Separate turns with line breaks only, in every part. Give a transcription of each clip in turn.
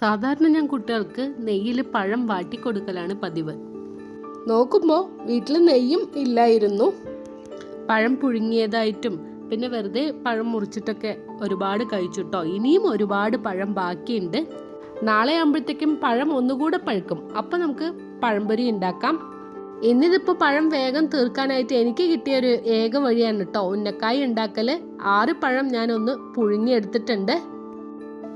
സാധാരണ ഞാൻ കുട്ടികൾക്ക് നെയ്യിൽ പഴം വാട്ടിക്കൊടുക്കലാണ് പതിവ്.
നോക്കുമ്പോൾ വീട്ടിൽ നെയ്യും ഇല്ലായിരുന്നു.
പഴം പുഴുങ്ങിയതായിട്ടും പിന്നെ വെറുതെ പഴം മുറിച്ചിട്ടൊക്കെ ഒരുപാട് കഴിച്ചിട്ടോ? ഇനിയും ഒരുപാട് പഴം ബാക്കിയുണ്ട്. നാളെ ആകുമ്പോഴത്തേക്കും പഴം ഒന്നുകൂടെ പഴുക്കും. അപ്പം നമുക്ക് പഴംപൊരി ഉണ്ടാക്കാം. ഇന്നിതിപ്പോൾ പഴം വേഗം തീർക്കാനായിട്ട് എനിക്ക് കിട്ടിയ ഒരു ഏക വഴിയാണ് കേട്ടോ ഉന്നക്കായ ഉണ്ടാക്കൽ ആറ് പഴം ഞാനൊന്ന് പുഴുങ്ങിയെടുത്തിട്ടുണ്ട്.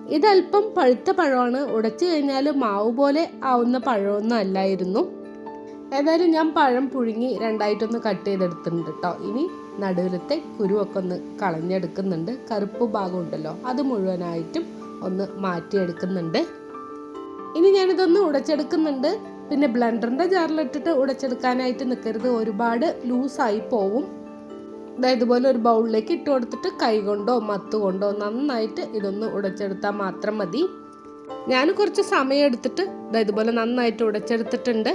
ഇതല്പം പഴുത്ത പഴമാണ്. ഉടച്ചു കഴിഞ്ഞാൽ മാവ് പോലെ ആവുന്ന പഴമൊന്നും അല്ലായിരുന്നു. ഏതായാലും ഞാൻ പഴം പുഴുങ്ങി രണ്ടായിട്ടൊന്ന് കട്ട് ചെയ്തെടുത്തിട്ടുണ്ട് കേട്ടോ ഇനി നടുവിലത്തെ കുരുവൊക്കെ ഒന്ന് കളഞ്ഞെടുക്കുന്നുണ്ട്. കറുപ്പ് ഭാഗം ഉണ്ടല്ലോ അത് മുഴുവനായിട്ടും ഒന്ന് മാറ്റിയെടുക്കുന്നുണ്ട്. ഇനി ഞാനിതൊന്ന് ഉടച്ചെടുക്കുന്നുണ്ട്. പിന്നെ ബ്ലണ്ടറിന്റെ ജാറിലിട്ടിട്ട് ഉടച്ചെടുക്കാനായിട്ട് നിൽക്കരുത് ഒരുപാട് ലൂസായി പോവും. ഇതുപോലെ ഒരു ബൗളിലേക്ക് ഇട്ട് കൊടുത്തിട്ട് കൈ കൊണ്ടോ മത്ത് കൊണ്ടോ നന്നായിട്ട് ഇതൊന്ന് ഉടച്ചെടുത്താൽ മാത്രം മതി. ഞാൻ കുറച്ച് സമയം എടുത്തിട്ട് ഇതുപോലെ നന്നായിട്ട് ഉടച്ചെടുത്തിട്ടുണ്ട്.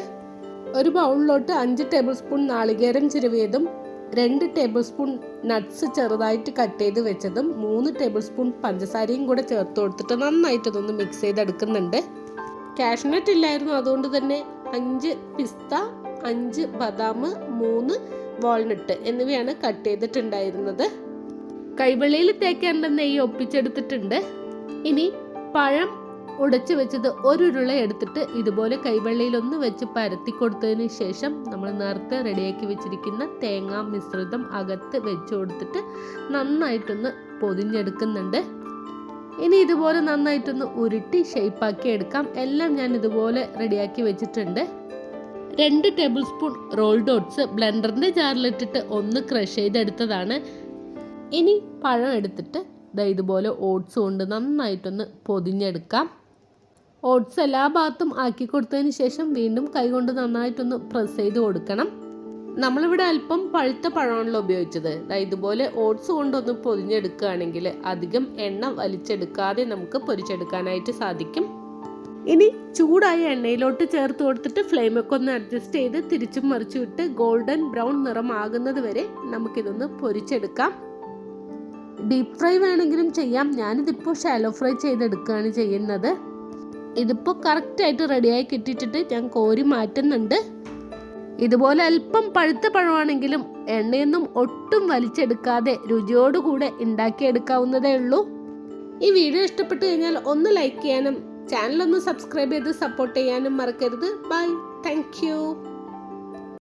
ഒരു ബൗളിലോട്ട് അഞ്ച് ടേബിൾ സ്പൂൺ നാളികേരം ചിരവിയതും രണ്ട് ടേബിൾ സ്പൂൺ നട്ട്സ് ചെറുതായിട്ട് കട്ട് ചെയ്ത് വെച്ചതും മൂന്ന് ടേബിൾ സ്പൂൺ പഞ്ചസാരയും കൂടെ ചേർത്ത് കൊടുത്തിട്ട് നന്നായിട്ട് ഇതൊന്ന് മിക്സ് ചെയ്തെടുക്കുന്നുണ്ട്. കാഷ്നട്ട് ഇല്ലായിരുന്നു അതുകൊണ്ട് തന്നെ അഞ്ച് പിസ്ത അഞ്ച് ബദാം മൂന്ന് വാൾനട്ട് എന്നിവയാണ് കട്ട് ചെയ്തിട്ടുണ്ടായിരുന്നത്. കൈവെള്ളിയിൽ തേക്കേണ്ട നെയ്യ് ഒപ്പിച്ചെടുത്തിട്ടുണ്ട്. ഇനി പഴം ഉടച്ചു വെച്ചത് ഒരു ഉരുള എടുത്തിട്ട് ഇതുപോലെ കൈവെള്ളിയിൽ ഒന്ന് വെച്ച് പരത്തി കൊടുത്തതിന് ശേഷം നമ്മൾ നേരത്തെ റെഡിയാക്കി വെച്ചിരിക്കുന്ന തേങ്ങാ മിശ്രിതം അകത്ത് വെച്ച് കൊടുത്തിട്ട് നന്നായിട്ടൊന്ന് പൊതിഞ്ഞെടുക്കുന്നുണ്ട്. ഇനി ഇതുപോലെ നന്നായിട്ടൊന്ന് ഉരുട്ടി ഷേപ്പാക്കി എടുക്കാം. എല്ലാം ഞാൻ ഇതുപോലെ റെഡിയാക്കി വെച്ചിട്ടുണ്ട്. രണ്ട് ടേബിൾ സ്പൂൺ റോൾ ഡോട്ട്സ് ബ്ലെൻഡറിന്റെ ജാറിലിട്ടിട്ട് ഒന്ന് ക്രഷ് ചെയ്തെടുത്തതാണ്. ഇനി പഴം എടുത്തിട്ട് ദാ ഇതുപോലെ ഓട്സ് കൊണ്ട് നന്നായിട്ടൊന്ന് പൊതിഞ്ഞെടുക്കാം. ഓട്സ് എല്ലാ ഭാഗത്തും ആക്കി കൊടുത്തതിന് ശേഷം വീണ്ടും കൈകൊണ്ട് നന്നായിട്ടൊന്ന് പ്രസ് ചെയ്ത് കൊടുക്കണം. നമ്മളിവിടെ അല്പം പഴുത്ത പഴമാണല്ലോ ഉപയോഗിച്ചത്. ഇതുപോലെ ഓട്സ് കൊണ്ടൊന്ന് പൊതിഞ്ഞെടുക്കുകയാണെങ്കിൽ അധികം എണ്ണ വലിച്ചെടുക്കാതെ നമുക്ക് പൊരിച്ചെടുക്കാനായിട്ട് സാധിക്കും. ഇനി ചൂടായ എണ്ണയിലോട്ട് ചേർത്ത് കൊടുത്തിട്ട് ഫ്ലെയിമൊക്കെ ഒന്ന് അഡ്ജസ്റ്റ് ചെയ്ത് തിരിച്ചും മറിച്ചും ഇട്ട് ഗോൾഡൻ ബ്രൗൺ നിറം ആകുന്നത് വരെ നമുക്കിതൊന്ന് പൊരിച്ചെടുക്കാം. ഡീപ്പ് ഫ്രൈ വേണമെങ്കിലും ചെയ്യാം. ഞാനിതിപ്പോൾ ഷാലോ ഫ്രൈ ചെയ്തെടുക്കുകയാണ് ചെയ്യുന്നത്. ഇതിപ്പോൾ കറക്റ്റായിട്ട് റെഡിയായി കിട്ടിയിട്ടിട്ട് ഞാൻ കോരി മാറ്റുന്നുണ്ട്. ഇതുപോലെ അല്പം പഴുത്ത പഴമാണെങ്കിലും എണ്ണയൊന്നും ഒട്ടും വലിച്ചെടുക്കാതെ രുചിയോടുകൂടെ ഉണ്ടാക്കിയെടുക്കാവുന്നതേ ഉള്ളൂ. ഈ വീഡിയോ ഇഷ്ടപ്പെട്ടു കഴിഞ്ഞാൽ ഒന്ന് ലൈക്ക് ചെയ്യാനും ചാനൽ ഒന്ന് സബ്സ്ക്രൈബ് ചെയ്ത് സപ്പോർട്ട് ചെയ്യാനും മറക്കരുത്. Bye thank